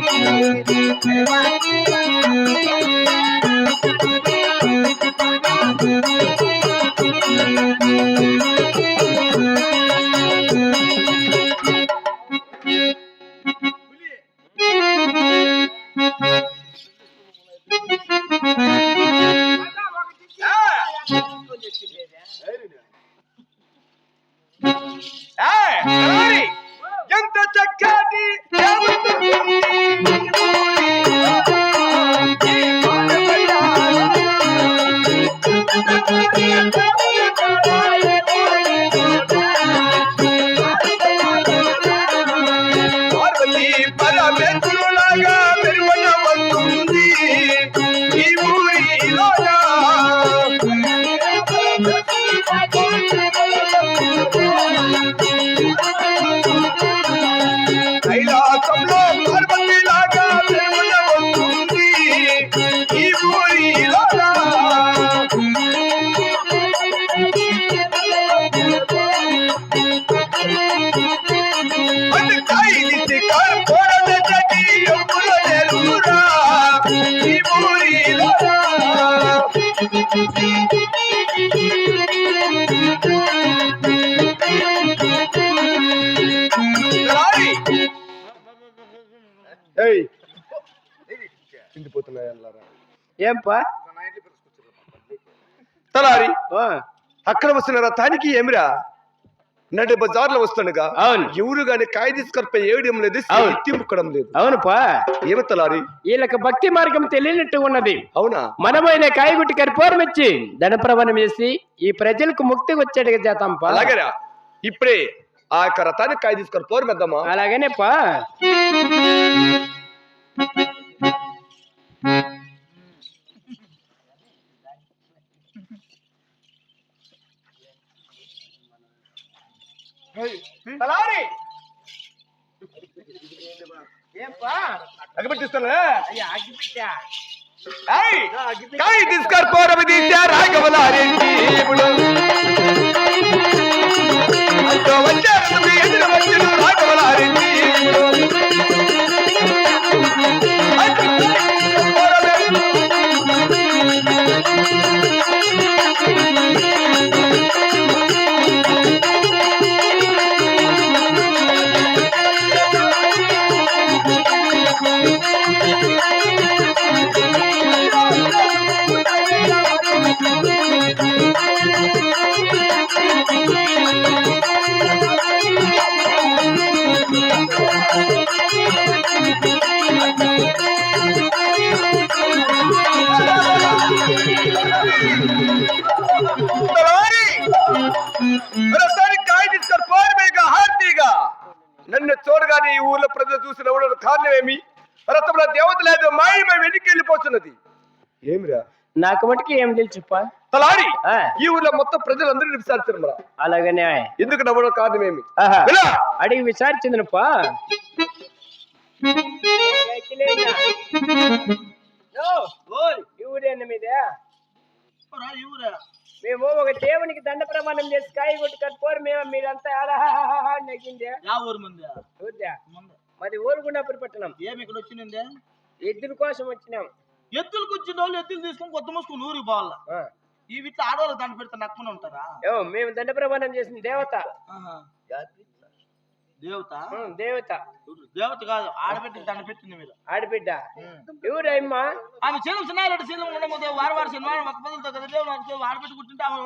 ఏయ్, ఏయ్. చిండిపోతున్నాయి అల్లారా ఏంపా? తలారి. అక్కడ వస్తున్న రథానికి ఏమిరా? నడి బజార్లో వస్తుండగా అవును. ఎవరు గాని కాయ తీసుకొనిపోయి ఏయడం లేదు అవును. తిమ్ముకోవడం లేదు. అవునుపా. ఏమి తలారి? వీళ్ళకి భక్తి మార్గం తెలియనట్టు ఉన్నది. అవునా? మనమైన కాయగుట్టి కరిపోరం ఇచ్చి ధనప్రవణం చేసి ఈ ప్రజలకు ముక్తి వచ్చేట్టుగా చేద్దాంపా. అలాగేరా. ఇప్పుడే ఆ యొక్క రథానికి కాయ తీసుకొని పోరు తలారి! అగ్గిపెట్టా. ఏయ్! కాయ తీసుకొని రాఘవలారెడ్డి ఇప్పుడు చూసిన ఎవడో కారణం ఏమి రథంలో దేవత లేదు మాయమై వెనక్కి వెళ్ళిపోతున్నది. ఏమిరా? నాకు మటుకు ఏం తెలుసుపా తలారి! ఆ, ఈ ఊర్లో మొత్తం ప్రజలందరూ విచారించారు మరా అలాగనే. ఎందుకు నవ్వడం కారణం ఏమి అడిగి విచారించిందనప్పా ఊరేన మీదే? మేము ఒక దేవునికి దండ ప్రమాణం చేసి కాయ కొట్టి కట్టుకోరు మేము మీరంతా ఆడాహాహా నెగ్గిందే యా ఊరు ముందు. ఊరిదే ముందు ఊరుగుండాపురి పట్టణం ఏమి ఇక్కడ వచ్చిందే ఎద్దుల కోసం వచ్చినాం. ఎత్తులకు వచ్చిన వాళ్ళు ఎత్తులు తీసుకొని కొత్త మూసుకొని ఊరికి పోవాల. ఈ వీటిలో ఆడవాళ్ళు దాన్ని పెడితే నక్కుని ఉంటారా? మేము దండ ప్రమాణం చేసిన దేవత. దేవత? దేవత. దేవత కాదు ఆడబెట్టి దండ పెట్టింది మీరు. ఆడబిడ్డ. ఎవరమ్మా? ఆమె శీలం చిన్నారెడ్డి శీలం ఉండకపోతే వారం వారం శనివారం ఒక పదులతో కదా దేవుడు ఆడబెట్టి కుట్టింటే ఆమె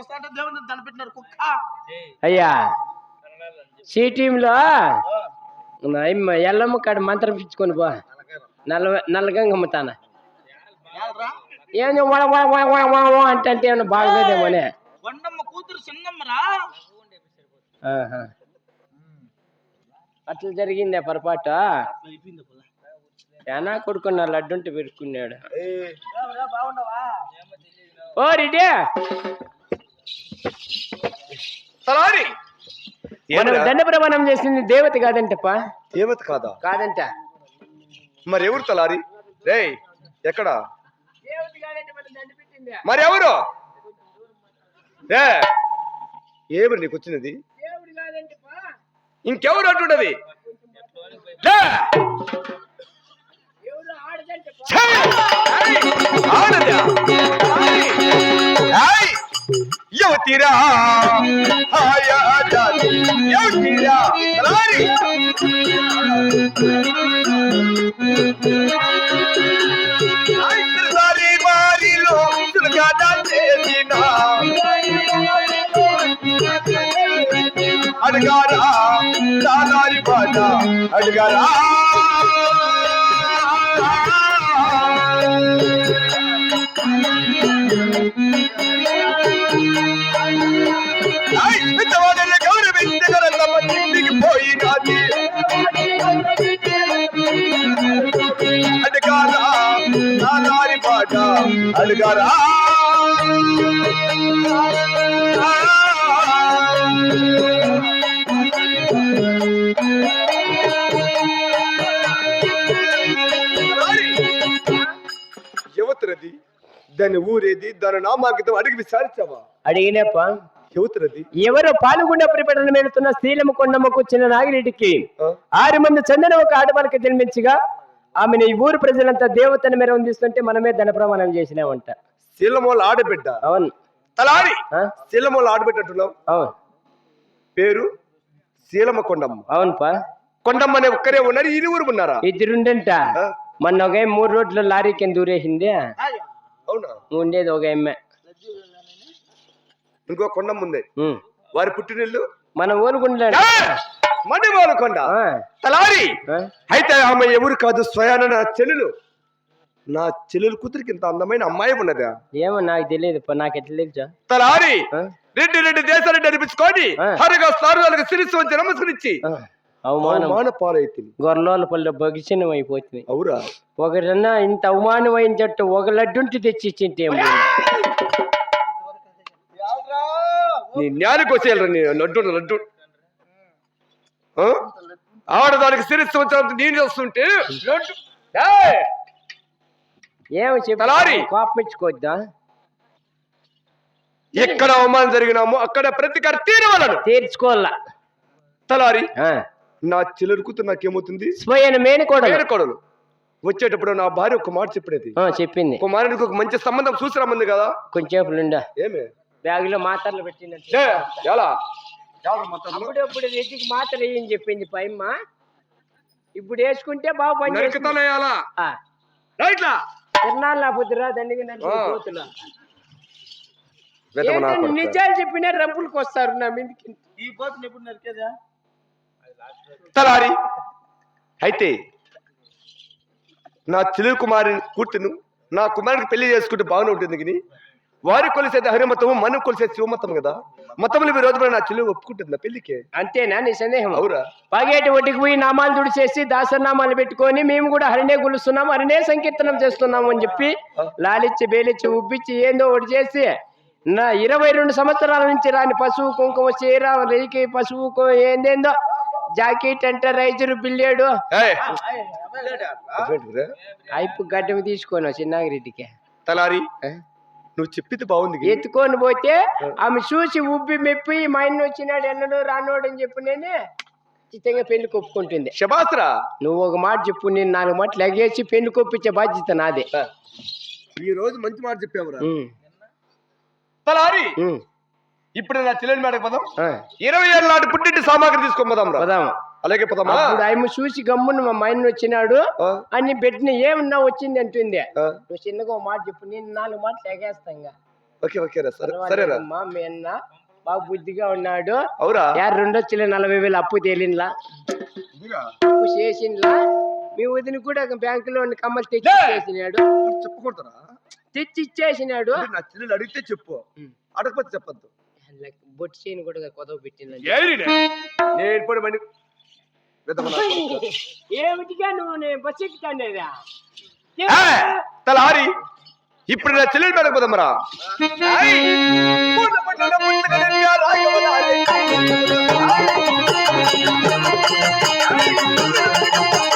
వస్తా అంటే దేవుడిని దండ పెట్టినారు కుక్క. అయ్యా. సి టీంలో అమ్మ ఎల్లమ్మ కాడ మంత్రం పిచ్చుకొని పో. నల్ల నల్లగంగమ్మ తాన ఏంది వా వా వా వా వా వా అంటే అంటే ఏమన్నా బాగలేదేమోనే కూతురు చిన్నమ్మరా. అట్లా జరిగిందే పొరపాటు. ఏనా కొడుకున్న లడ్డుంటే బాగున్నావా ఓ రెడీ తలారి! మనం? దండ ప్రమాణం చేసింది దేవత కాదంటప్పా. దేవత కాదా? కాదంట. మరి ఎవరు తలారి? రే ఎక్కడ? దేవత కాదంటే మనం దండ పెట్టింది? మరి ఎవరు? ఏ ఏమి నీకు వచ్చినది? ఇంకెవరు అంటున్నది! ఆడదా? ಹೇಳ್ತೀರಾ ಹಾಯ ಜಾತಿ ಹೇಳ್ತೀರಾ ಲಾರಿ ಸಾರಿ ಬಾರಿಲು ಸುಲಗಾದ ದೇಸಿನ ಅಡಗಾರ ಸಾಲಾರಿ ಬಾಜ ಅಡಗಾರ అడగారా యువతరది దాని ఊరేది దాని నామాంకితం అడిగి విచారించావా? అడిగినప్పా. యువతరది. ఎవరు పాల్గొండ పరిపడన మేలుతున్న శీలము కొండమ్మకు వచ్చిన నాగిరెడ్డికి? ఆరు మంది చందన ఒక ఆడవాళ్ళకి జన్మించగా ఆమెను ఈ ఊరు ప్రజలంతా దేవతను మేర ఉందిస్తుంటే మనమే ధన ప్రమాణం చేసినామంట. శీలమోల ఆడబిడ్డ. అవును. తలారి? శీలమోల ఆడబిడ్డ అంటున్నావు అవును. పేరు? శీలమ కొండమ్మ. అవునుపా. కొండమ్మ అనే ఒక్కరే ఉన్నారు ఇరువురు ఉన్నారా? ఇద్దరుండంట? మొన్న ఒక మూడు రోడ్లు లారీ కింద దూరేసింది అవునా? ఉండేది ఒక ఎమ్మె ఇంకో కొండమ్మ ఉంది. వారి పుట్టినిల్లు? మన ఊరుకుంటా మండివాల కొండ తలారి. అయితే ఆమె ఎవరు కాదు స్వయాన నా చెల్లెలు. నా చెల్లెలు కూతురికి ఇంత అందమైన అమ్మాయి ఉన్నదా? ఏమో నాకు తెలియదు నాకు ఎట్లా తెలుసా? తలారి. ఆ? రెడ్డి రెడ్డి దేశాలు అనిపించుకొని ఆ. హరిగా స్థానాలకు శిరస్సు వంచి నమస్కరించి అవమానం. అవమాన పాలైతే గొర్రెల పళ్ళు బగిచినం అయిపోతుంది అవురా. ఒకరన్నా ఇంత అవమానమైన జట్టు ఒక లడ్డుంటి తెచ్చి ఇచ్చింటే? నీ జ్ఞానికి వచ్చేయాలరా నీ లడ్డు లడ్డు? ఆడదానికి శిరస్సు చూస్తుంటే లడ్డు ఏయ్! ఏమి చెప్పి? తలారి! కోపం ఇచ్చుకోద్దా ఎక్కడ అవమానం జరిగినామో అక్కడ ప్రతికారం తీరవలను. తీర్చుకోవాలా. తలారి. నా చెల్లెలు కూతురు నాకేమవుతుంది? స్వయం మేనుకోడలు. వచ్చేటప్పుడు నా భార్య ఒక మాట చెప్పినది. ఆ, చెప్పింది. కుమారునికి ఒక మంచి సంబంధం చూసి రమ్మంది కదా నుండా ఏమే? బ్యాగ్లో మాత్రలు పెట్టినట్టు ఏ, అప్పుడప్పుడు రెడ్డికి మాత్ర వేయని చెప్పింది పైమ్మ? ఇప్పుడు వేసుకుంటే బాగా పని రైట్లా? నా బుద్ధిరా దండిగా. వెతకు. నిజాలు చెప్పినా రంపులకు వస్తారు నా మీదకి. ఈ ఎప్పుడు నరికేదా? తలారి. అయితే నా చెల్లి కుమారి కూర్చును నా కుమారుడికి పెళ్ళి చేసుకుంటే బాగానే ఉంటుంది వారి కొలిసేది హరిమతము మనం కొలిసేది శివమతం కదా మతములు విరోధమైన నా చెల్లి ఒప్పుకుంటుంది నా పెళ్ళికి అంతేనా నీ సందేహం అవురా పగేటి ఒడ్డుకు పోయి నామాలు తుడిచేసి దాసనామాలు పెట్టుకొని మేము కూడా హరినే గులుస్తున్నాం హరినే సంకీర్తనం చేస్తున్నాం అని చెప్పి లాలిచ్చి బేలిచ్చి ఉబ్బిచ్చి ఏందో ఒకటి చేసి నా ఇరవై రెండు సంవత్సరాల నుంచి రాని పశువు కుంకుమ చీర రేకి పశువు కు- ఏందేందో జాకెట్ అంటే రైజరు బిల్లేడు? అయిపు గడ్డం తీసుకొని చిన్నాగిరెడ్డికి తలారి? నువ్వు చెప్పింది బాగుంది కానీ ఎత్తుకొని పోతే ఆమె చూసి ఉబ్బి మెప్పి మా ఆయన వచ్చినాడు ఎన్నడో రానోడు అని చెప్పి నేనే ఖచ్చితంగా పెళ్ళి కొప్పుకుంటుంది. శబాస్రా నువ్వు ఒక మాట చెప్పు నేను నాలుగు మాటలు ఎగేసి పెళ్ళి కొప్పించే బాధ్యత నాదే. ఈ రోజు మంచి మాట చెప్పావురా. తలారి. ఇప్పుడు నా చెల్లెని మేడకు పదం. ఇరవై ఏళ్ళ నాటి పుట్టింటి సామాగ్రి తీసుకొని పోదాం రా పోదాము. అలాగే అప్పుడు ఆయన చూసి గమ్మున మా ఆయన వచ్చినాడు. అని పెట్టిన ఏమన్నా వచ్చింది అంటుంది. నువ్వు చిన్నగా ఒక మాట చెప్పు నేను నాలుగు మాటలు ఎగేస్తాంగా ఓకే ఓకే రా సరే సరేరా. మా మీ అన్న బాగా బుద్ధిగా ఉన్నాడు. అవురా. యారు రెండొచ్చులే నలభై వేలు అప్పు తేలినలా అప్పు చేసినలా మీ వదిన కూడా బ్యాంకులో ఉన్న కమ్మలు తెచ్చి ఇచ్చేసినాడు. చెప్పకూడదురా. తెచ్చి ఇచ్చేసినాడు. నా చెల్లెలు అడిగితే చెప్పు. ఉమ్. అడగకపోతే చెప్పద్దు. బొట్టు చేయని కూడా కొదవ పెట్టిందండి ఏరినే? తలారి ఇప్పుడు నా చెల్లెలు మేడకు పోదామరా ఎంత